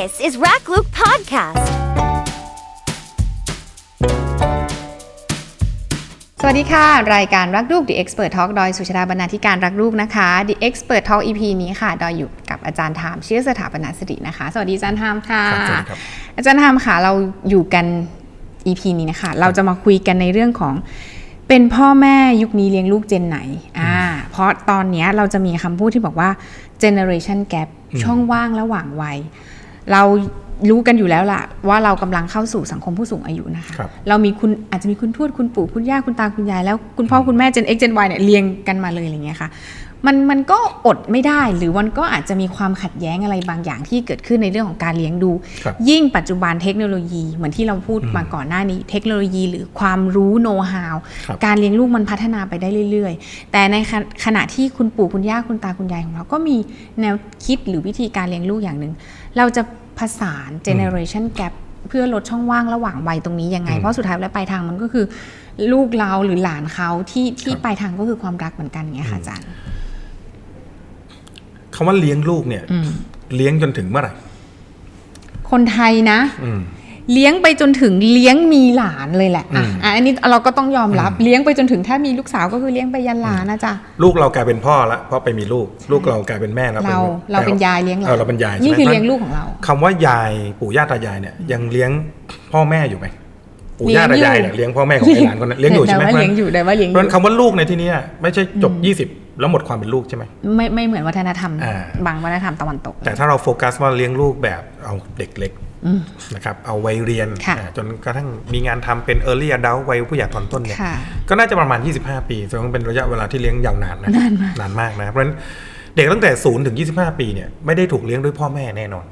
This is Rack Luke Podcast. สวัสดีค่ะ รายการรักลูก The Expert Talk ดอยสุชาดาบรรณาธิการรักลูกนะคะ The Expert Talk EP นี้ค่ะ ดอยอยู่กับอาจารย์ทามเชื่อสถาปนาสิรินะคะ สวัสดีอาจารย์ทามค่ะครับสวัสดีครับอาจารย์ทามค่ะ เราอยู่กัน EP นี้นะคะ เราจะมาคุยกันในเรื่องของเป็นพ่อแม่ยุคนี้เลี้ยงลูกเจนไหน อ่า เพราะตอนเนี้ยเราจะมีคำพูดที่บอกว่า generation gap ช่องว่างระหว่างวัย เรา รู้กันอยู่แล้วล่ะ ว่าเรากำลังเข้าสู่สังคมผู้สูงอายุนะคะครับเรามีคุณอาจจะมีคุณทวดคุณปู่คุณย่าคุณตาคุณยายแล้วคุณพ่อคุณแม่ Gen X Gen Y เนี่ยเรียงกันมาเลยอะไรเงี้ยค่ะมันมันก็อดไม่ได้หรือมันก็อาจจะมีความขัดแย้งอะไรบางอย่างที่เกิดขึ้นในเรื่องของการเลี้ยงดูครับยิ่งปัจจุบันเทคโนโลยีเหมือนที่เราพูดมาก่อนหน้านี้ เทคโนโลยีหรือความรู้โน้ตฮาวครับการเลี้ยงลูกมันพัฒนาไปได้เรื่อย ๆ แต่ในขณะขณะที่คุณปู่คุณย่าคุณตาคุณยายของเราก็มีแนวคิดหรือวิธีการเลี้ยงลูกอย่างหนึ่งเราจะ ผสาน generation gap เพื่อลดช่องว่างระหว่างวัยตรงนี้ยังไง เพราะสุดท้ายแล้วปลายทางมันก็คือ ลูกเราหรือหลานเขาที่ที่ครับปลายทางก็คือความรักเหมือนกันเงี้ยค่ะอาจารย์คำว่าเลี้ยงลูกเนี่ย เลี้ยงจนถึงเมื่อไหร่ คนไทยนะอืม เลี้ยงไปจนถึงเลี้ยงมีหลานเลยแหละอะอืมอะอันนี้เราก็ต้องยอมรับเลี้ยงไปจนถึงถ้ามีลูกสาวก็คือเลี้ยงไปยันหลานนะจ๊ะลูกเรากลายเป็นพ่อละเพราะไปมีลูก ลูกเรากลายเป็นแม่แล้วเราป็นเราเป็นยายเลี้ยงหลาออเราเป็นยายนี่ใช่ไหมคือเลี้ยงลูกของเราคำว่ายายปู่ย่าตายายเนี่ยยังเลี้ยงพ่อแม่อยู่ไหมปู่ย่าเลี้ตายงอยู่ยายเนี่ยเลี้ยงพ่อแม่ของไอ้หลานคนนั้นเลี้ยงอยู่ใช่ไหมแต่ว่าเลี้ยงอยู่แต่ว่าเลี้ยงอเพราะฉะยู่นั้นคำว่าลูกในที่เนี้ยไม่ใช่จบ 20 แล้วหมดความเป็นลูกใช่ไหมไม่ไม่เหมือนวัฒนธรรมอ่าบางวัฒนธรรมตะวันตก แต่ถ้าเราโฟกัสว่าเลี้ยงลูกแบบเอาเด็กเล็ก นะครับเอาวัยเรียนค่ะอ่าจนกระทั่งมีงานทำเป็น early adult วัยผู้ใหญ่ตอนต้นเนี่ยค่ะก็น่าจะประมาณ 25 ปีซึ่งเป็นระยะเวลาที่เลี้ยงยาวนานนะนานมากนานมากนะเพราะฉะนั้นเด็กตั้งแต่0ถึง 25 ปีเนี่ยไม่ได้ถูกเลี้ยงด้วยพ่อแม่แน่นอน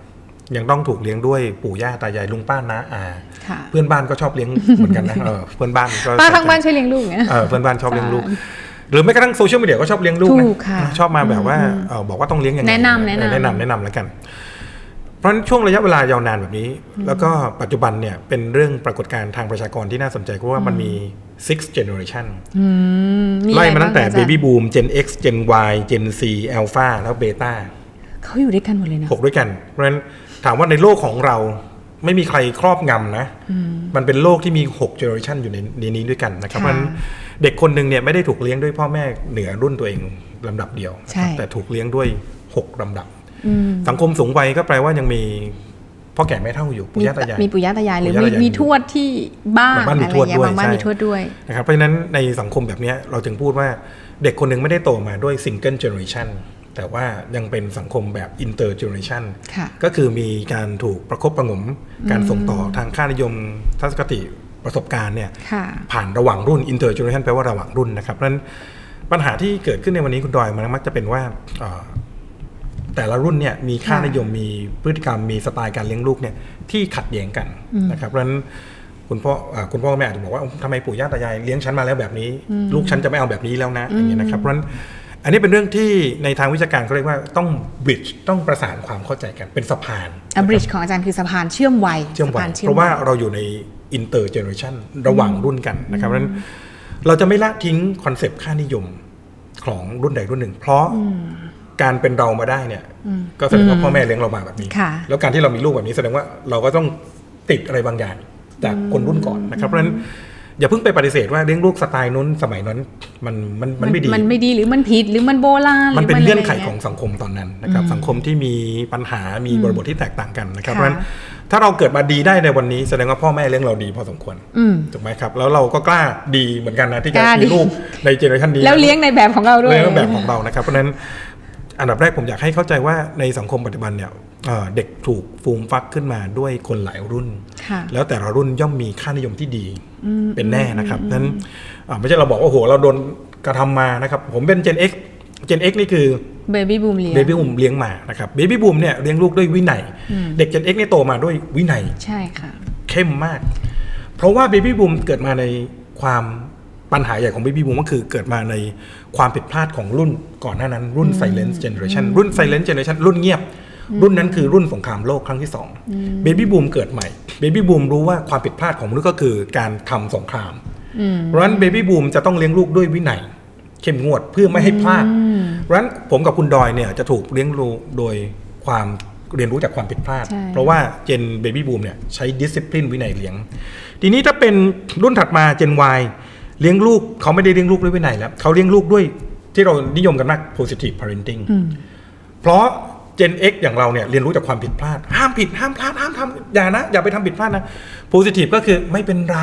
ยังต้องถูกเลี้ยงด้วยปู่ย่าตายายลุงป้าน้าอาค่ะเพื่อนบ้านก็ชอบเลี้ยงเหมือนกันนะเออเพื่อนบ้านก็ป้าข้างบ้านช่วยเลี้ยงลูกเนี่ยเออเพื่อนบ้านชอบเลี้ยงลูกหรือแม้กระทั่งโซเชียลมีเดียก็ชอบเลี้ยงลูกนะถูกค่ะชอบมาแบบว่าเออบอกว่าต้องเลี้ยงยังไงแนะนำแนะนำเออแนะนำแนะนำแล้วกัน เพราะฉะนั้นช่วงระยะเวลายาวนานแบบนี้ แล้วก็ปัจจุบันเนี่ยเป็นเรื่องปรากฏการณ์ทางประชากรที่น่าสนใจเพราะว่ามันมี six generation อืมมีไล่อะไรมาตั้งแต่บ้อาจารย์ baby boom gen x gen y gen z alpha แล้ว beta เขาอยู่ด้วยกันหมดเลยนะหกด้วยกัน เพราะฉะนั้นถามว่าในโลกของเราไม่มีใครครอบงำนะ มันเป็นโลกที่มี6 generation อยู่ในในนี้ด้วยกันนะครับค่ะเพราะฉะนั้นเด็กคนหนึ่งเนี่ยไม่ได้ถูกเลี้ยงด้วยพ่อแม่เหนือรุ่นตัวเองลำดับเดียวนะครับใช่แต่ถูกเลี้ยงด้วย 6ลำดับอืม สังคมสูงวัยก็แปลว่ายังมีพ่อแก่แม่เท่าอยู่ปู่ย่าตายายมีปู่ย่าตายายหรือปู่มีย่าตายายมีทวดที่บ้านบางบ้านมีอะไรทวดเงี้ยด้วยบางบ้านใช่มีทวดด้วยนะครับเพราะฉะนั้นในสังคมแบบเนี้ยเราจึงพูดว่าเด็กคนหนึ่งไม่ได้โตมาด้วย single generation แต่ว่ายังเป็นสังคมแบบ inter generation ค่ะก็คือมีการถูกประคบประหงมการส่งต่อทางค่านิยมทัศนคติประสบการณ์เนี่ยค่ะผ่านระหว่างรุ่น inter generation แปลว่าระหว่างรุ่นนะครับเพราะฉะนั้นปัญหาที่เกิดขึ้นในวันนี้คุณดอยมันมักจะเป็นว่าเอ่อ แต่ละรุ่นเนี่ยมีค่าค่ะนิยมมีพฤติกรรมมีสไตล์การเลี้ยงลูกเนี่ยที่ขัดแย้งกันนะครับเพราะฉะนั้นคุณพ่ออ่าคุณพ่อคุณแม่อาจจะบอกว่าทำไมปู่ย่าตายายเลี้ยงฉันมาแล้วแบบนี้ ลูกฉันจะไม่เอาแบบนี้แล้วนะอย่างเงี้ยนะครับเพราะฉะนั้นอันนี้เป็นเรื่องที่ในทางวิชาการเขาเรียกว่าต้อง bridge ต้องประสานความเข้าใจกันเป็นสะพาน a bridge ของอาจารย์คือสะพานเชื่อมวัยเชื่อมสะวัพายนเชื่อเพมราะว่าวัยเราอยู่ใน inter generation ระหว่างรุ่นกันนะครับเพราะฉะนั้นเราจะไม่ละทิ้งคอนเซปต์ค่านิยมของรุ่นใดรุ่นหนึ่ง เพราะ การเป็นเรามาได้เนี่ย ก็แสดงว่าพ่อแม่เลี้ยงเรามาแบบนี้ค่ะแล้วการที่เรามีลูกแบบนี้แสดงว่าเราก็ต้องติดอะไรบางอย่างจากคนรุ่นก่อนนะครับเพราะฉะนั้นอย่าเพิ่งไปปฏิเสธว่าเลี้ยงลูกสไตล์นู้นสมัยนั้นมันมันมันไม่ดี มันไม่ดีหรือมันผิดหรือมันโบราณมันเป็นหรืเงื่อนไขะรของสังคมตอนนั้นนะครับสังคมที่มีปัญหามีบริบทที่แตกต่างกันนะครับค่ะเพราะฉะนั้นถ้าเราเกิดมาดีได้ในวันนี้แสดงว่าพ่อแม่เลี้ยงเราดีพอสมควรอืมถูกไหมครับ แล้วเราก็กล้าดีเหมือนกันนะที่จะกล้าดีมีลูกในเจเนอเรชันนี้แล้วเลี้ยงในแบบของเราด้วยเลี้ยงแบบของเรานะครับเพราะฉะนั้น อันดับแรกผมอยากให้เข้าใจว่าในสังคมปัจจุบันเนี่ยเอ่อเด็กถูกฟูมฟักขึ้นมาด้วยคนหลายรุ่นค่ะแล้วแต่ละรุ่นย่อมมีค่านิยมที่ดีเป็นแน่นะครับนั้นอ่าไม่ใช่เราบอกว่าโอ้โหเราโดนกระทำมานะครับ ผมเป็น Gen X Gen X นี่คือเบบี้บูมเลี้ยงเบบี้บูมเลี้ยงมานะครับเบบี้บูมเนี่ยเลี้ยงลูกด้วยวินัย เด็ก Gen X เนี่ยโตมาด้วยวินัยใช่ค่ะเข้มมาก เพราะว่าเบบี้บูมเกิดมาในความ ปัญหาใหญ่ของเบบี้บูมก็คือเกิดมาในความผิดพลาดของรุ่นก่อนหน้านั้น รุ่น Silent Generation รุ่น Silent Generation รุ่นเงียบ รุ่นนั้นคือรุ่นสงครามโลกครั้งที่2เบบี้บูมเกิดใหม่เบบี้บูมรู้ว่าความผิดพลาดของมนุษย์ก็คือการทำสงครามเพราะฉะนั้นเบบี้บูมจะต้องเลี้ยงลูกด้วยวินัยเข้มงวดเพื่อไม่ให้พลาดเพราะฉะนั้นผมกับคุณดอยเนี่ยจะถูกเลี้ยงดูโดยความเรียนรู้จากความผิดพลาดใช่เพราะว่าเจนเบบี้บูมเนี่ยใช้ดิสซิ p ลินวินัยเลี้ยง ทีนี้ถ้าเป็นรุ่นถัดมาเจน Y เลี้ยงลูกเขาไม่ได้เลี้ยงลูกด้วยวินัยแล้วเขาเลี้ยงลูกด้วยที่เรานิยมกันมาก positive parenting เพราะ Gen X อย่างเราเนี่ยเรียนรู้จากความผิดพลาด ห้ามผิดห้ามพลาดห้ามทำอย่านะ อย่าไปทำผิดพลาดนะ positive ก็คือไม่เป็นไร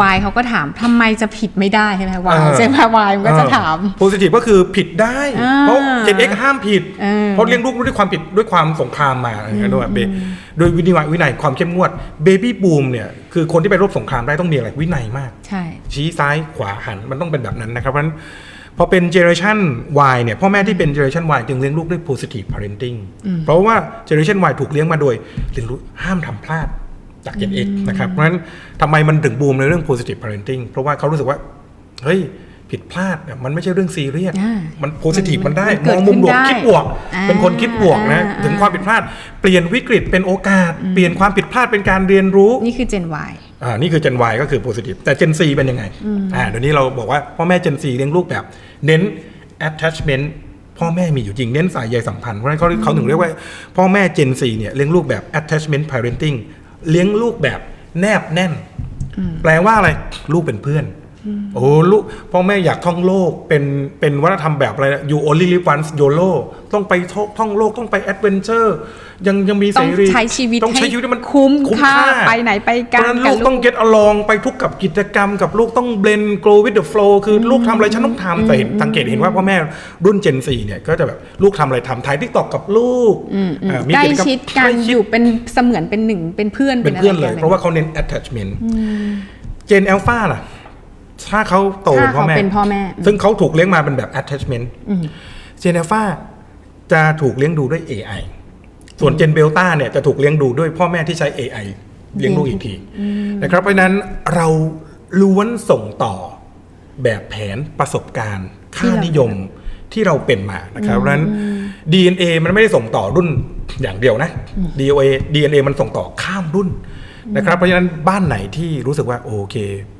วายเขาก็ถามทำไมจะผิดไม่ได้ใช่ไหมวายเออใช่ไหมวายมันก็จะถามโพสิทีฟก็คือผิดได้อ่าเพราะ Gen X ห้ามผิดเออเพราะเลี้ยงลูกด้วยความผิดด้วยความสงครามมาด้วยเบโดยวินัยวินัยความเข้มงวดเบบี้บูมเนี่ยคือคนที่ไปรบสงครามได้ต้องมีอะไรวินัยมาก ใช่ ชี้ซ้ายขวาหันมันต้องเป็นแบบนั้นนะครับเพราะฉะนั้น พอเป็นเจเนอเรชัน Y เนี่ยพ่อแม่ที่เป็นเจเนอเรชัน Y จึงเลี้ยงลูกด้วย positive parenting เพราะว่าเจเนอเรชัน Y ถูกเลี้ยงมาโดยเรียนรู้ห้ามทำพลาดจาก Gen X นะครับเพราะฉะนั้นทำไมมันถึงบูมในเรื่อง positive parenting เพราะว่าเขารู้สึกว่า เฮ้ย ผิดพลาดเนี่ยมันไม่ใช่เรื่องซีเรียสอ่ามันโพสิทีฟมันได้มันเกิมดองมุมบวกขึ้นได้คิดบวกอ่าเป็นคนคิดบวกนะอ่าถึงความผิดพลาด เปลี่ยนวิกฤตเป็นโอกาส เปลี่ยนความผิดพลาดเป็นการเรียนรู้นี่คือ Gen Y อ่านี่คือ Gen Y ก็คือ positive แต่ Gen C เป็นยังไงอ่าเดี๋ยวนี้เราบอกว่าพ่อแม่ Gen C เลี้ยงลูกแบบ เน้น attachment พ่อแม่มีอยู่จริงเน้นสายใยสัมพันธ์เพราะฉะนั้นเขาเขาถึงเรียกว่าพ่อแม่ Gen C เนี่ยเลี้ยงลูกแบบ attachment parenting เลี้ยงลูกแบบแนบแน่น แปลว่าอะไรลูกเป็นเพื่อน โอ้ลูกพ่อแม่อยากท่องโลกเป็นเป็นวัฒนธรรมแบบอะไรนะ you only live once YOLO ต้องไปท่องท่องโลกต้องไป adventure ยังยังมีเสต้องรีใช้ชีวิตต้องใช้ให้ชีวิตให้มันคุ้มค่าไปไหนไปกันเพราะฉะนั้นกับลูกต้อง get along ไปทุกกับกิจกรรม กับลูกต้อง blend grow with the flow คือลูกทำอะไรฉันต้องทำแต่เห็นสังเกตเห็นว่าพ่อแม่รุ่น Gen 4เนี่ยก็จะแบบลูกทำอะไรทำถ่ายทิกตอกกับลูกอ่ามีใกล้จรรมชิดกันใล้ชิอยู่เป็นเสมือนเป็นหนึ่งเป็นเพื่อนเป็นเพื่อนเลยะไกัเพราะว่าเขาเน้น attachment Gen Alpha ล่ะถ้าเขาโตเป็น ถ้าพ่อเขาแม่เป็นพ่อแม่ ซึ่งเขาถูกเลี้ยงมาเป็นแบบ attachment Gen Alpha จะถูกเลี้ยงดูด้วย AI ส่วน Gen Delta เนี่ยจะถูกเลี้ยงดูด้วยพ่อแม่ที่ใช้ AI เลี้ยงลูกอีกทีนะครับ เพราะฉะนั้นเราล้วนส่งต่อแบบแผนประสบการณ์ ค่านิยมที่เราเป็นมานะครับเพราะฉะนั้น DNA มันไม่ได้ส่งต่อรุ่นอย่างเดียวนะ DNA DNA มันส่งต่อข้ามรุ่นนะครับ เพราะฉะนั้นบ้านไหนที่รู้สึกว่าโอเคอ่า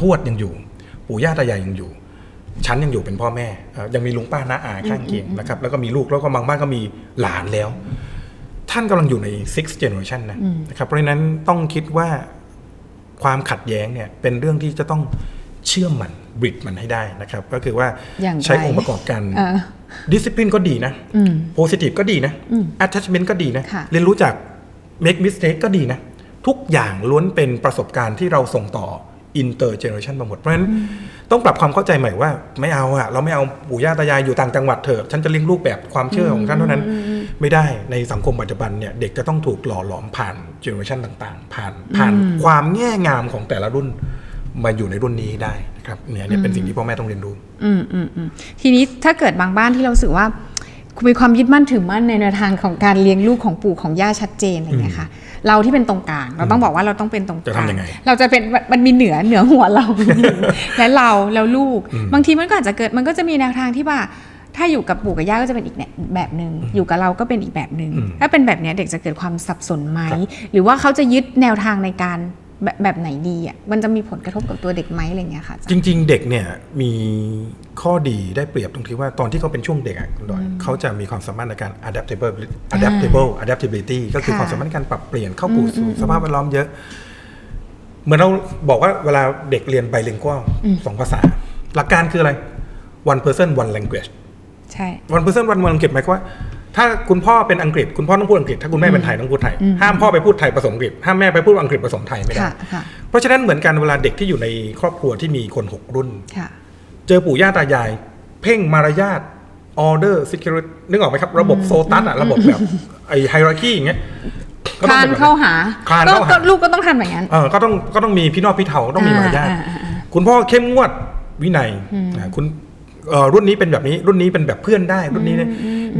ทวดยังอยู่ ปู่ย่าตายายยังอยู่ฉันยังอยู่เป็นพ่อแม่เอ่อยังมีลุงป้าน้าอาข้างเคียงนะครับแล้วก็มีลูกแล้วก็บางบ้านก็มีหลานแล้ว ท่านกำลังอยู่ใน six generation นะนะครับ เพราะฉะนั้นต้องคิดว่าความขัดแย้งเนี่ยเป็นเรื่องที่จะต้องเชื่อมมันบริดมันให้ได้นะครับ ก็คือว่าอย่างไรใช้องค์ประกอบกันเออดิสซิ p ลินก็ดีนะอืมโพสิทีฟก็ดีนะ attachment ก็ดีนะค่ะเรียนรู้จาก make mistake ก็ดีนะ ทุกอย่างล้วนเป็นประสบการณ์ที่เราส่งต่อ inter generation มาหมดเพราะฉะนั้นต้องปรับความเข้าใจใหม่ว่าไม่เอาอะเราไม่เอาปู่ย่าตายายอยู่ต่างจังหวัดเถอะฉันจะเลี้ยงลูกแบบความเชื่อของฉันเท่านั้น ไม่ได้ในสังคมปัจจุบันเนี่ยเด็กจะต้องถูกหล่อหลอมผ่านเจเนอเรชันต่างๆ ผ่านผ่านความแง่งามของแต่ละรุ่นมาอยู่ในรุ่นนี้ให้ได้นะครับเนี่ยเนี่ยเป็นสิ่งที่พ่อแม่ต้องเรียนรู้ อืมอืมอืมทีนี้ถ้าเกิดบางบ้านที่เรารู้สึกว่า มีความยึดมั่นถือมั่นในแนวทางของการเลี้ยงลูกของปู่ของย่าชัดเจนอะไรอย่างเงี้ยค่ะ เราที่เป็นตรงกลาง เราต้องบอกว่าเราต้องเป็นตรงกจะลางทำยังไงเราจะเป็นมันมีเหนือเหนือหัวเรา และเราแล้วลูก บางทีมันก็อาจจะเกิดมันก็จะมีแนวทางที่ว่า ถ้าอยู่กับปู่กับย่าก็จะเป็นอีกแบบหนึ่งอยู่กับเราก็เป็นอีกแบบหนึ่งอืมถ้าเป็นแบบเนี้ยเด็กจะเกิดความสับสนไหมครับหรือว่าเขาจะยึดแนวทางในการ แบบแบบไหนดีอะมันจะมีผลกระทบกับตัวเด็กไหมอะไรอย่างเงี้ยค่ะอาจารย์จริง ๆ เด็กเนี่ยมีข้อดีได้เปรียบตรงที่ว่าตอนที่เขาเป็นช่วงเด็กอะคุณดอยเขาจะมีความสามารถในการ adaptable adaptable adaptability ก็คือค่ะความสามารถในการปรับเปลี่ยนเข้าสู่สู่สภาพแวดล้อมเยอะ เหมือนเราบอกว่าเวลาเด็กเรียนไบลิงกัวสองภาษา หลักการคืออะไร one person one language ใช่ one person one language หมายความว่า ถ้าคุณพ่อเป็นอังกฤษ คุณพ่อต้องพูดอังกฤษ ถ้าคุณแม่เป็นไทยต้องพูดไทย ห้ามพ่อไปพูดไทยผสมอังกฤษ ห้ามแม่ไปพูดอังกฤษผสมไทยไม่ได้ค่ะค่ะเพราะฉะนั้นเหมือนกันเวลาเด็กที่อยู่ในครอบครัวที่มีคนหกรุ่นค่ะเจอปู่ย่าตายาย เพ่งมารยาทออเดอร์ซิ c คิวนึกออกไหมครับ ระบบโซตัสอะระบบแบบไอไฮรักีอย่างเงี้ยก็คต้องลานเป็นแบบเข้าหาคลานก็เข้าหาก็ลูกก็ต้องทำอย่างนั้นเออก็ต้องก็ต้องมีพี่นอกพี่เทาต้องมีมารยาทอ่าอ่าอ่าคุณพ่อเข้มงวดวินัยอ่าคุณเอ่อ รุ่นนี้เป็นแบบนี้รุ่นนี้เป็นแบบเพื่อนได้รุ่นนี้เนี่ย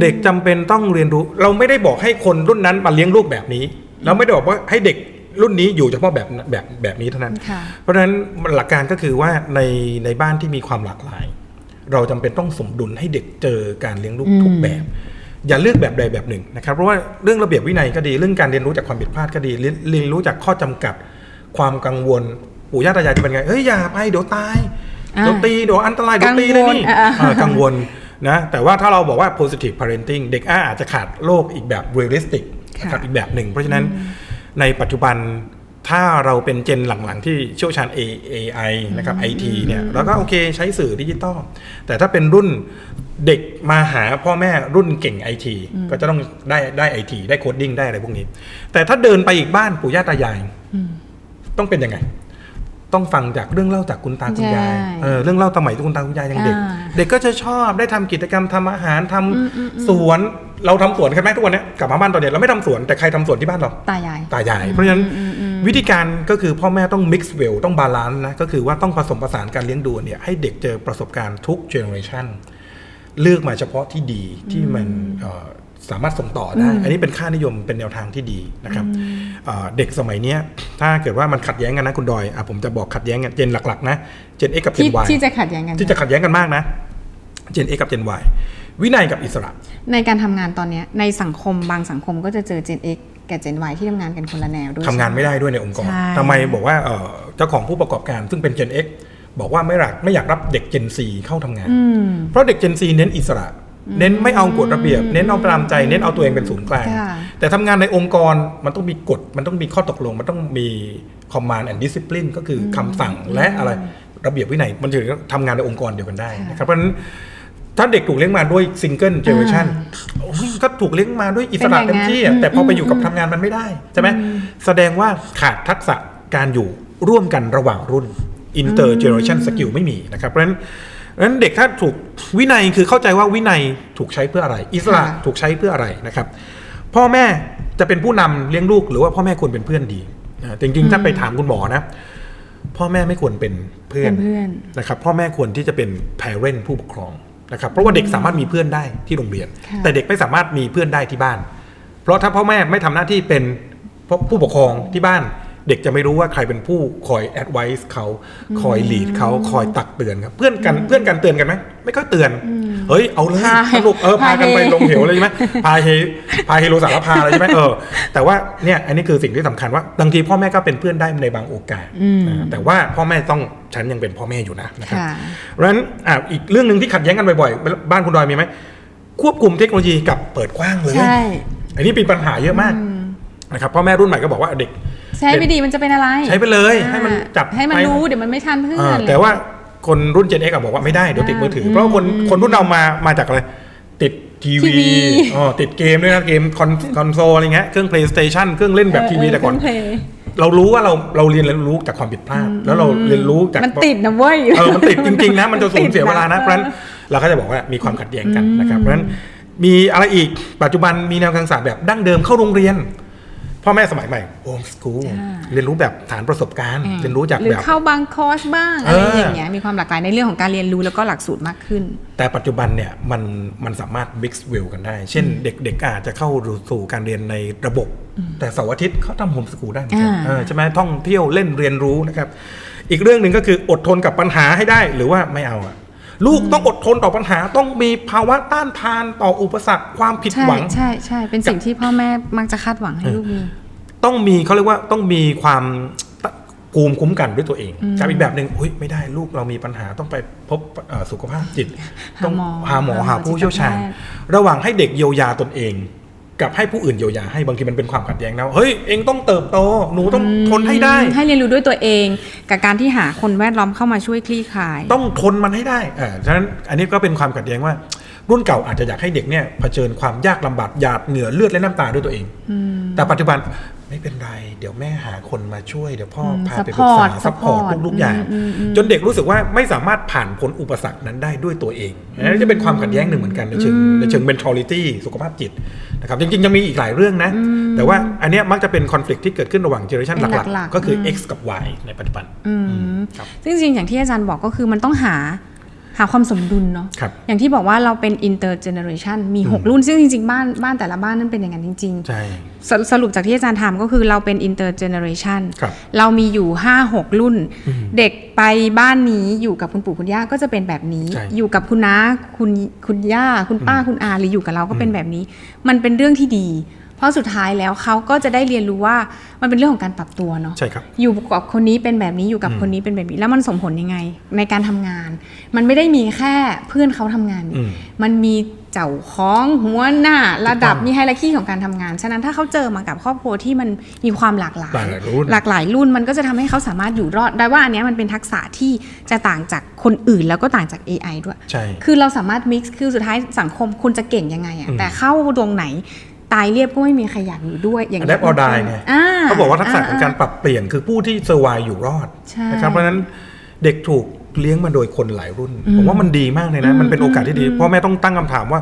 เด็กจำเป็นต้องเรียนรู้ เราไม่ได้บอกให้คนรุ่นนั้นมาเลี้ยงลูกแบบนี้เราไม่ได้บอกว่าให้เด็กรุ่นนี้อยู่เฉพาะแบบแบบแบบนี้เท่านั้นค่ะเพราะฉะนั้นหลักการก็คือว่าในในบ้านที่มีความหลากหลาย เราจำเป็นต้องสมดุลให้เด็กเจอการเลี้ยงลูกทุกแบบ อย่าเลือกแบบใดแบบหนึ่งนะครับเพราะว่าเรื่องระเบียบวินัยก็ดีเรื่องการเรียนรู้จากความผิดพลาดก็ดีเรียนเรียนรู้จากข้อจำกัด ความกังวลปู่ย่าตายายจะเป็นไงเฮ้ยอย่าไปเดี๋ยวตายอ่า เดี๋ยวตีเดี๋ยวอันตรายเดี๋ยวตีเลยนี่กังวลอ่าเออกังวลนะแต่ว่าถ้าเราบอกว่า positive parenting เด็กอาจจะขาดโลกอีกแบบ realistic ค่ะนะครับอีกแบบหนึ่ง เพราะฉะนั้นในปัจจุบันถ้าเราเป็นเจนหลังๆ ที่เชี่ยวชาญ A- AI นะครับ IT เนี่ยเราก็โอเคใช้สื่อดิจิตอลแต่ถ้าเป็นรุ่นเด็กมาหาพ่อแม่รุ่นเก่ง IT ก็จะต้องได้ได้ IT ได้โคดดิ้งได้อะไรพวกนี้ แต่ถ้าเดินไปอีกบ้านปู่ย่าตายายต้องเป็นยังไง ต้องฟังจากเรื่องเล่าจากคุณตาคุณยายใช่เออเรื่องเล่าสมัยที่คุณตาคุณยายยังเด็กอ่าเด็กก็จะชอบได้ทำกิจกรรมทำอาหารทำสวนเราทำสวนกันไหมทุกวันเนี้ยกลับมาบ้านตอนเด็กเราไม่ทำสวนแต่ใครทำสวนที่บ้านเราตายายตายาย เพราะฉะนั้นวิธีการก็คือพ่อแม่ต้อง mix well ต้องบาลานซ์นะก็คือว่าต้องผสมผสานการเลี้ยงดูเนี่ยให้เด็กเจอประสบการณ์ทุกเจเนอเรชันเลือกมาเฉพาะที่ดีที่มันเอ่อ สามารถส่งต่อได้ อันนี้เป็นค่านิยมเป็นแนวทางที่ดีนะครับเอ่อเด็กสมัยเนี้ยถ้าเกิดว่ามันขัดแย้งกันนะคุณดอยอะผมจะบอกขัดแย้งกันเจนหลักๆนะเจน X กับเจที่น Y ที่จะขัดแย้งกันที่จะขัดแย้งกันมากนะเจน X กับเจน Y วินัยกับอิสระ ในการทำงานตอนเนี้ยในสังคมบางสังคมก็จะเจอ Gen X กับ Gen Y ที่ทำงานกันคนละแนวด้วยทำงานไม่ได้ด้วยในองค์กรใช่ทำไมบอกว่าเอ่อเจ้าของผู้ประกอบการซึ่งเป็น Gen X บอกว่าไม่รักไม่อยากรับเด็ก Gen Z เข้าทำงานอืมเพราะเด็ก Gen Z เน้นอิสระ เน้นไม่เอากฎระเบียบ เน้นเอาตามใจ เน้นเอาตัวเองเป็นศูนย์กลางค่ะแต่ทำงานในองค์กรมันต้องมีกฎ มันต้องมีข้อตกลง มันต้องมี command and discipline ก็คือคำสั่งและอะไรระเบียบวินัยมันถึงจะทำงานในองค์กรเดียวกันได้นะครับเพราะฉะนั้นถ้าเด็กถูกเลี้ยงมาด้วยซิงเกิลเจเนอเรชันก็ถูกเลี้ยงมาด้วยอิสระเป็นอย่างนั้นเต็มที่อะอืมแต่พอไปอืมอยู่กับทำงานมันไม่ได้ใช่ไหมแสดงว่าขาดทักษะการอยู่ร่วมกันระหว่างรุ่น intergeneration skill ไม่มีนะครับเพราะฉะนั้นเพราะฉะนั้น เด็กถ้าถูกวินัยคือเข้าใจว่าวินัยถูกใช้เพื่ออะไร อิสระค่ะถูกใช้เพื่ออะไรนะครับ พ่อแม่จะเป็นผู้นำเลี้ยงลูกหรือว่าพ่อแม่ควรเป็นเพื่อนดีอ่าแต่จริงๆถ้าไปถามคุณหมอนะพ่อแม่ไม่ควรเป็นเพื่อนเป็นเพื่อนนะครับ พ่อแม่ควรที่จะเป็น parent ผู้ปกครองนะครับ เพราะว่าเด็กสามารถมีเพื่อนได้ที่โรงเรียนค่ะแต่เด็กไม่สามารถมีเพื่อนได้ที่บ้าน เพราะถ้าพ่อแม่ไม่ทำหน้าที่เป็นผู้ปกครองที่บ้าน เด็กจะไม่รู้ว่าใครเป็นผู้คอย advice เขาคอย lead เขาคอยตักเตือนครับ เพื่อนกันเพื่อนกันเตือนกันไหมไม่ก็เตือน เฮ้ยเอาเลยพาสนุกเออพากันไปพาเฮลงเหวเลยใช่ไหมพาเฮพาเฮโลสารพาอะไรใช่ไหมเออแต่ว่าเนี่ยอันนี้คือสิ่งที่สำคัญว่าบางทีพ่อแม่ก็เป็นเพื่อนได้ในบางโอกาสอ่าแต่ว่าพ่อแม่ต้องฉันยังเป็นพ่อแม่อยู่นะนะครับค่ะเพราะฉะนั้นอะอีกเรื่องหนึ่งที่ขัดแย้งกันบ่อยๆบ้านคุณดอยมีไหมควบคุมเทคโนโลยีกับเปิดกว้างเลยใช่อันนี้เป็นปัญหาเยอะมากนะครับพ่อแม่รุ่นใหม่ก็บอกว่าเด็ก ใช้ไม่ดีมันจะเป็นอะไรใช้ไปเลยให้มันอ่าจับให้มันไปรู้เดี๋ยวมันไม่ทันเพื่อนอ่าเลยแต่ว่าคนรุ่น Gen X อะบอกว่าไม่ได้เดี๋ยวติดมือถือ เพราะว่าคนคนรุ่นเรามามาจากอะไร ติดทีทีวีวีอ๋อติดเกมด้วยนะเกมคอนคอนโซลอะไรเงี้ยเครื่อง PlayStation เครื่องเล่นแบบทีวีแต่ก่อนเเครื่องเพลงเรารู้ว่าเราเราเรียนรู้จากความผิดพลาด แล้วเราเรียนรู้จากมันติดนะเว้ยเออมันติดจริงๆนะมันจะสูญเสียติดนะเวลานะเพราะฉะนั้นเราก็จะบอกว่ามีความขัดแย้งกันนะครับเพราะฉะนั้นมีอะไรอีกปัจจุบันมีแนวการศึกษาแบบดั้งเดิมเข้าโรงเรียน พ่อแม่สมัยใหม่โฮมสกูลเรียนรู้แบบฐานประสบการณ์ เรียนรู้จากหรือแบบเข้าบางคอร์สบ้างเออะไรอออย่างเงี้ยมีความหลากหลายในเรื่องของการเรียนรู้แล้วก็หลักสูตรมากขึ้น แต่ปัจจุบันเนี่ยมันมันสามารถ mix well กันได้ เช่นเด็กๆอาจจะเข้าสู่การเรียนในระบบ แต่เสาร์อาทิตย์เขาทำโฮมสกูลได้เหมือนกันอ่าเออใช่ไหมท่องเที่ยวเล่นเรียนรู้นะครับอีกเรื่องหนึ่งก็คืออดทนกับปัญหาให้ได้หรือว่าไม่เอาอะ ลูกต้องอดทนต่อปัญหาต้องมีภาวะต้านทานต่ออุปสรรคความผิดใช่หวัง ใช่ใช่เป็นสิ่งที่พ่อแม่มักจะคาดหวังให้ลูกมี ต้องมีเขาเรียกว่าต้องมีความภูมิคุ้มกันด้วยตัวเองกับอีกแบบหนึ่งอุ้ยไม่ได้ลูกเรามีปัญหาต้องไปพบเอ่อสุขภาพจิตหาต้องหมอหาหมอหาหมอหาผู้เชี่ยวชาญจิตแพทย์ระหว่างให้เด็กเยียวยาตนเอง กับให้ผู้อื่นเยียวยาให้บางทีมันเป็นความขัดแย้งนะเฮ้ยเองต้องเติบโตหนูต้องทนให้ได้ ให้เรียนรู้ด้วยตัวเอง กับการที่หาคนแวดล้อมเข้ามาช่วยคลี่คลาย ต้องทนมันให้ได้อ่าฉะนั้นอันนี้ก็เป็นความขัดแย้งว่า รุ่นเก่าอาจจะอยากให้เด็กเนี่ยเผชิญความยากลำบากหยาดเหงื่อเลือดและน้ำตาด้วยตัวเองแต่ปัจจุบันไม่เป็นไร เดี๋ยวแม่หาคนมาช่วยเดี๋ยวพ่ออืมพาไปปรึกษา support ซัพพอร์ต support ทุกๆอย่างอืมอืมจนเด็กรู้สึกว่าไม่สามารถผ่านพ้นอุปสรรคนั้นได้ด้วยตัวเองอันนี้จะเป็นความขัดแย้งหนึ่งเหมือนกันในเชิงในเชิง mentality สุขภาพจิตนะครับจริงๆยังมีอีกหลายเรื่องนะ แต่ว่าอันเนี้ยมักจะเป็น conflict ที่เกิดขึ้นระหว่าง generation เป็นหลักหลักๆๆก็คืออม X กับ Y ในปัจจุบันอืมครับซึ่งจริงๆอย่างที่อาจารย์บอกก็คือมันต้องหา หาความสมดุลเนาะครับอย่างที่บอกว่าเราเป็น intergeneration มี 6 รุ่นซึ่งจริง ๆ บ้านบ้านแต่ละบ้านนั่นเป็นอย่างนั้นจริงใช่ๆสรุสรุปจากที่อาจารย์ทำก็คือเราเป็น intergeneration ครับเรามีอยู่ 5 6 รุ่น เด็กไปบ้านนี้อยู่กับคุณปู่คุณย่าก็จะเป็นแบบนี้ใช่อยู่กับคุณน้าคุณคุณย่าคุณป้าคุณอาหรืออยู่กับเราก็เป็นแบบนี้ มันเป็นเรื่องที่ดี เพราะสุดท้ายแล้วเขาก็จะได้เรียนรู้ว่ามันเป็นเรื่องของการปรับตัวเนาะใช่ครับอยู่กับคนนี้เป็นแบบนี้อยู่กับคนนี้เป็นแบบนี้แล้วมันส่งผลยังไง ในการทำงาน มันไม่ได้มีแค่เพื่อนเขาทำงานอืมมันมีเจ้าของหัวหน้าระดับถูกต้องมีไฮรักีของการทำงาน ฉะนั้นถ้าเขาเจอมากับครอบครัวที่มันมีความหลากหลาย หลากหลายรุ่นหลากหลายรุ่นมันก็จะทำให้เขาสามารถอยู่รอดได้ว่าอันเนี้ยมันเป็นทักษะที่จะต่างจากคนอื่นแล้วก็ต่างจาก AI ด้วยใช่คือเราสามารถ mix คือสุดท้ายสังคมคุณจะเก่งยังไงอะอืมแต่เข้าดวงไหน ตายเรียบก็ไม่มีใครอยากอยู่ด้วยอย่างอัน d ด p ออ die ไงอ่เขาบอกว่าทักษะของการปรับเปลี่ยนคือผู้ที่เซอร์ไวอยู่รอดใช่นะครับเพราะฉะนั้นเด็กถูกเลี้ยงมาโดยคนหลายรุ่น ผมว่ามันดีมากเลยนะ มันเป็นโอกาสที่ดีพ่อแม่ต้องตั้งคำถามว่า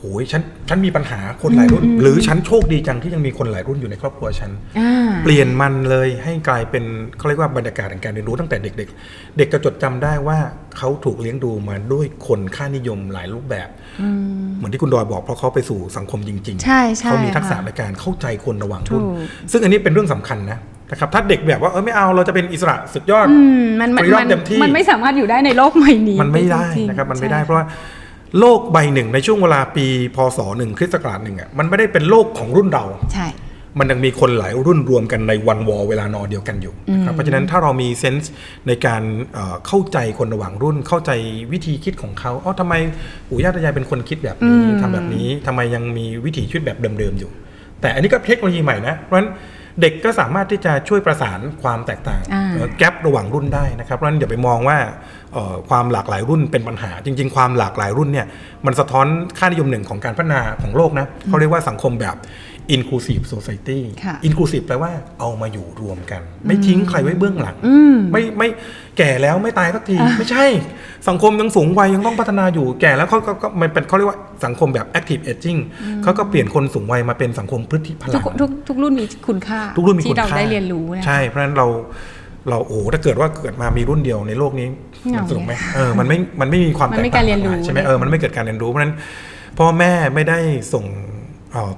โอ้ยฉันฉันมีปัญหาคนหลายรุ่น หรือฉันโชคดีจังที่ยังมีคนหลายรุ่นอยู่ในครอบครัวฉันอ่าเปลี่ยนมันเลยให้กลายเป็นเขาเรียกว่าบรรยากาศแห่งการเรียนรู้ตั้งแต่เด็ก ๆ เด็กจะจดจำได้ว่าเขาถูกเลี้ยงดูมาด้วยคนค่านิยมหลายรูปแบบ เหมือนที่คุณดอยบอกเพราะเขาไปสู่สังคมจริงๆใช่ใช่เขามีทักษะค่ะในการเข้าใจคนระหว่างรุ่นถูกซึ่งอันนี้เป็นเรื่องสำคัญนะนะครับถ้าเด็กแบบว่าเออไม่เอาเราจะเป็นอิสระสุดยอดอืมมันมันฟรีดอมันเต็มที่มันไม่สามารถอยู่ได้ในโลกใหม่นี้มันไม่ได้จงๆนะครับมันไม่ได้ใช่เพราะว่า โลกใบหนึ่งในช่วงเวลาปีพศหนึ่งคริสต์ศักราชหนึ่งอะมันไม่ได้เป็นโลกของรุ่นเรา ใช่ มันยังมีคนหลายรุ่นรวมกันในวันวอเวลานอเดียวกันอยู่นะครับเพราะฉะนั้นถ้าเรามีเซนส์ในการเอ่อเข้าใจคนระหว่างรุ่น เข้าใจวิธีคิดของเขาอ๋อทำไมปู่ย่าตายายเป็นคนคิดแบบนี้ทำแบบนี้ทำไมยังมีวิถีชีวิตแบบเดิมๆอยู่ แต่อันนี้ก็เทคโนโลยีใหม่นะเพราะฉะนั้น เด็กก็สามารถที่จะช่วยประสานความแตกต่างอ่าเอ่อแกลระหว่างรุ่นได้นะครับเพราะฉะนั้นอย่าไปมองว่าเอ่อความหลากหลายรุ่นเป็นปัญหา จริง ๆ ความหลากหลายรุ่นเนี่ยมันสะท้อนค่านิยมหนึ่งของการพัฒนาของโลกนะเขาเรียกว่าสังคมแบบ inclusive society ค่ะ inclusive แปลว่าเอามาอยู่รวมกัน ไม่ทิ้งใครไว้เบื้องหลังอืมไม่ไม่แก่แล้วไม่ตายสักที ไม่ใช่ สังคมยังสูงวัยยังต้องพัฒนาอยู่แก่แล้วเขาก็ก็มันเป็นเขาเรียกว่าสังคมแบบ active aging เขาก็เปลี่ยนคนสูงวัยมาเป็นสังคมพฤติพทุลักงทุกทุกรุ่นมีคุณค่า ทุกรุ่นมีคุณที่เราค่าได้เรียนรู้นะคะใช่เพราะฉะนั้นเราเราโอ้โหถ้าเกิดว่าเกิดมามีรุ่นเดียวในโลกนี้เหงามันสนุกไหมเลยเออมันไม่มันไม่มีความมันไม่แตต่งการเรียนรู้ใช่ไหมเออมันไม่เกิดการเรียนรู้เพราะฉะนั้นพ่อแม่ไม่ได้ส่งเอ่อ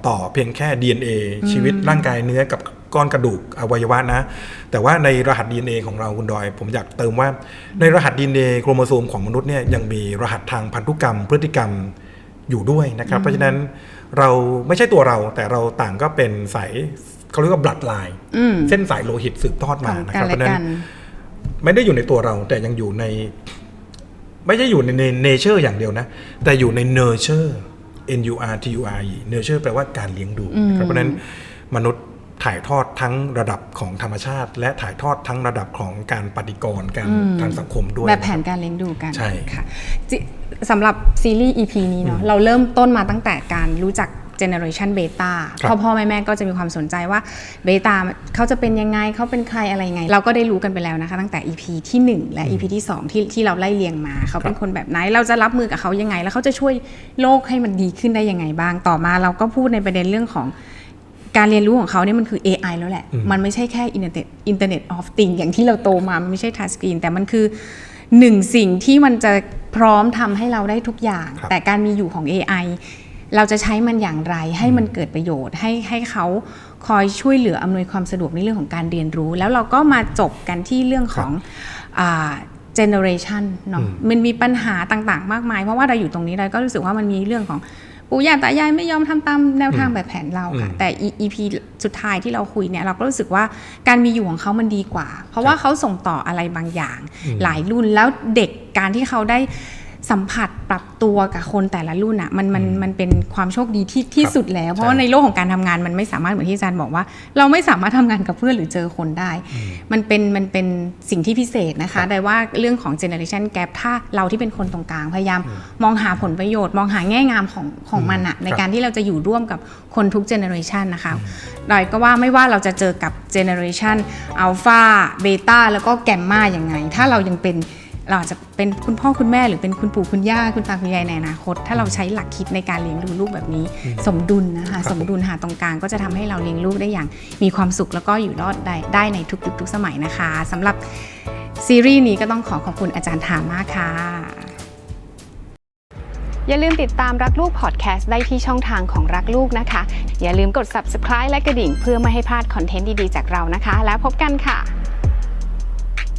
ต่อเพียงแค่ DNA ชีวิตร่างกายเนื้อกับก้อนกระดูกอวัยวะนะ แต่ว่าในรหัส DNA ของเราคุณดอย ผมอยากเติมว่า ในรหัส DNA โครโมโซมของมนุษย์เนี่ยยังมีรหัสทางพันธุกรรม พฤติกรรมอยู่ด้วยนะครับ เพราะฉะนั้นเราไม่ใช่ตัวเราแต่เราต่างก็เป็นสายเขาเรียกว่า blood line อืมเส้นสายโลหิตสืบทอดขมาองนะกัคนรับเพและราะฉะนั้กันนไม่ได้อยู่ในตัวเราแต่ยังอยู่ใน ไม่ใช่อยู่ในเนเจอร์อย่างเดียวนะ แต่อยู่ใน nurture n u r t u r e nurture แปลว่าการเลี้ยงดูนะครับเพราะฉะนั้นมนุษย์ถ่ายทอดทั้งระดับของธรรมชาติ และถ่ายทอดทั้งระดับของการปฏิกรณ์การทางสังคมด้วยแบบแผนการเลี้ยงดูกันใช่ค่ะจิสำหรับซีรีส์ EP นี้เนาะเราเริ่มต้นมาตั้งแต่การรู้จัก เจเนอเรชันเบต้าครับพ่อพ่อแม่แม่ก็จะมีความสนใจว่าเบต้าเขาจะเป็นยังไงเขาเป็นใครอะไรยังไง เราก็ได้รู้กันไปแล้วนะคะ ตั้งแต่ EP ที่ 1 และ EP ที่ 2 ที่ที่เราไล่เรียงมา เขาเป็นคนแบบไหน เราจะรับมือกับเขายังไง แล้วเขาจะช่วยโลกให้มันดีขึ้นได้ยังไงบ้างต่อมาเราก็พูดในประเด็นเรื่องของการเรียนรู้ของเขาเนี่ยมันคือ AI แล้วแหละ มันไม่ใช่แค่ Internet Internet of Things อย่างที่เราโตมา มันไม่ใช่ touch screen แต่มันคือหนึ่งสิ่งที่มันจะพร้อมทำให้เราได้ทุกอย่างครับแต่การมีอยู่ของ AI เราจะใช้มันอย่างไรให้มันเกิดประโยชน์ ให้ให้เขาคอยช่วยเหลืออำนวยความสะดวกในเรื่องของการเรียนรู้ แล้วเราก็มาจบกันที่เรื่องของอ่า generation เนาะมันมีปัญหาต่างๆ มากมาย เพราะว่าเราอยู่ตรงนี้เราก็รู้สึกว่ามันมีเรื่องของปู่ย่าตายายไม่ยอมทำตามแนวทางแบบแผนเราค่ะอืมแต่ EP สุดท้ายที่เราคุยเนี่ยเราก็รู้สึกว่าการมีอยู่ของเขามันดีกว่า เพราะว่าเขาส่งต่ออะไรบางอย่าง หลายรุ่นแล้วเด็กการที่เขาได้ สัมผัสปรับตัวกับคนแต่ละรุ่นอะ่ะมันมันมันเป็นความโชคดีที่ที่สุดแล้ว เพราะว่าในโลกของการทำงานมันไม่สามารถเหมือนที่อาจารย์บอกว่า เราไม่สามารถทำงานกับเพื่อนหรือเจอคนได้ มันเป็นมันเป็นสิ่งที่พิเศษนะคะแต่ว่าเรื่องของ generation gap ถ้าเราที่เป็นคนตรงกลางพยายามมองหาผลประโยชน์ มองหาแง่งามของของมันอะในครับการที่เราจะอยู่ร่วมกับคนทุก generation นะคะดอยก็ว่าไม่ว่าเราจะเจอกับ generation alpha beta แล้วก็แกมมาอย่างไง ถ้าเรายังเป็น เราอาจจะเป็นคุณพ่อคุณแม่หรือเป็นคุณปู่คุณย่าคุณตาคุณยายในอนาคต ถ้าเราใช้หลักคิดในการเลี้ยงดูลูกแบบนี้ สมดุลนะคะสมดุลหาตรงกลางก็จะทำให้เราเลี้ยงลูกได้อย่างมีความสุขแล้วก็อยู่รอดได้ได้ในทุกยุคทุกสมัยนะคะสำหรับซีรีส์นี้ก็ต้องขอขอบคุณอาจารย์ถามมากค่ะ อย่าลืมติดตามรักลูกพอดแคสต์ได้ที่ช่องทางของรักลูกนะคะ อย่าลืมกด subscribe และกระดิ่ง เพื่อไม่ให้พลาดคอนเทนต์ดีๆจากเรานะคะ แล้วพบกันค่ะ